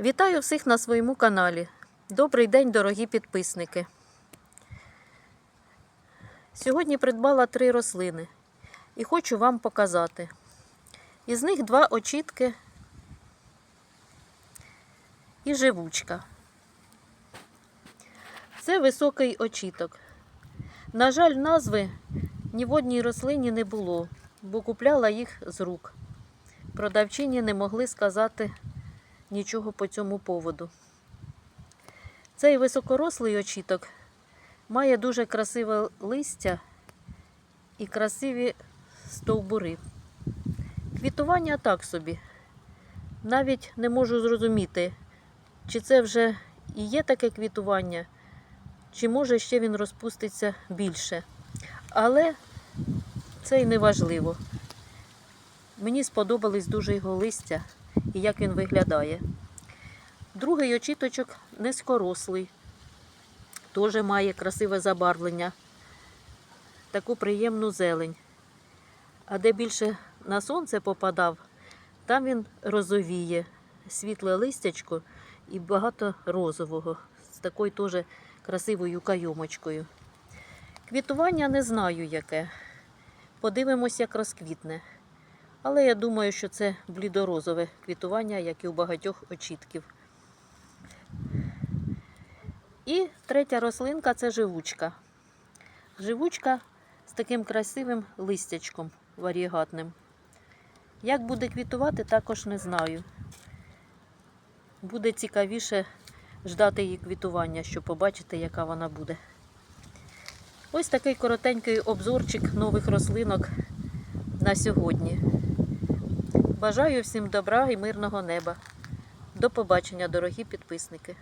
Вітаю всіх на своєму каналі. Добрий день, дорогі підписники. Сьогодні придбала три рослини і хочу вам показати. Із них два очітки і живучка. Це високий очіток. На жаль, назви ні в одній рослині не було, бо купляла їх з рук. Продавчині не могли сказати нічого по цьому поводу. Цей високорослий очіток має дуже красиве листя і красиві стовбури. Квітування так собі. Навіть не можу зрозуміти, чи це вже і є таке квітування, чи може ще він розпуститься більше. Але це й не важливо. Мені сподобались дуже його листя і як він виглядає. Другий очіточок низькорослий, теж має красиве забарвлення, таку приємну зелень. А де більше на сонце попадав, там він розовіє, світле листячко і багато розового, з такою теж красивою кайомочкою. Квітування не знаю яке. Подивимось, як розквітне. Але я думаю, що це блідорозове квітування, як і у багатьох очітків. І третя рослинка це живучка. Живучка з таким красивим листячком варігатним. Як буде квітувати, також не знаю. Буде цікавіше ждати її квітування, щоб побачити, яка вона буде. Ось такий коротенький обзорчик нових рослинок на сьогодні. Бажаю всім добра і мирного неба. До побачення, дорогі підписники.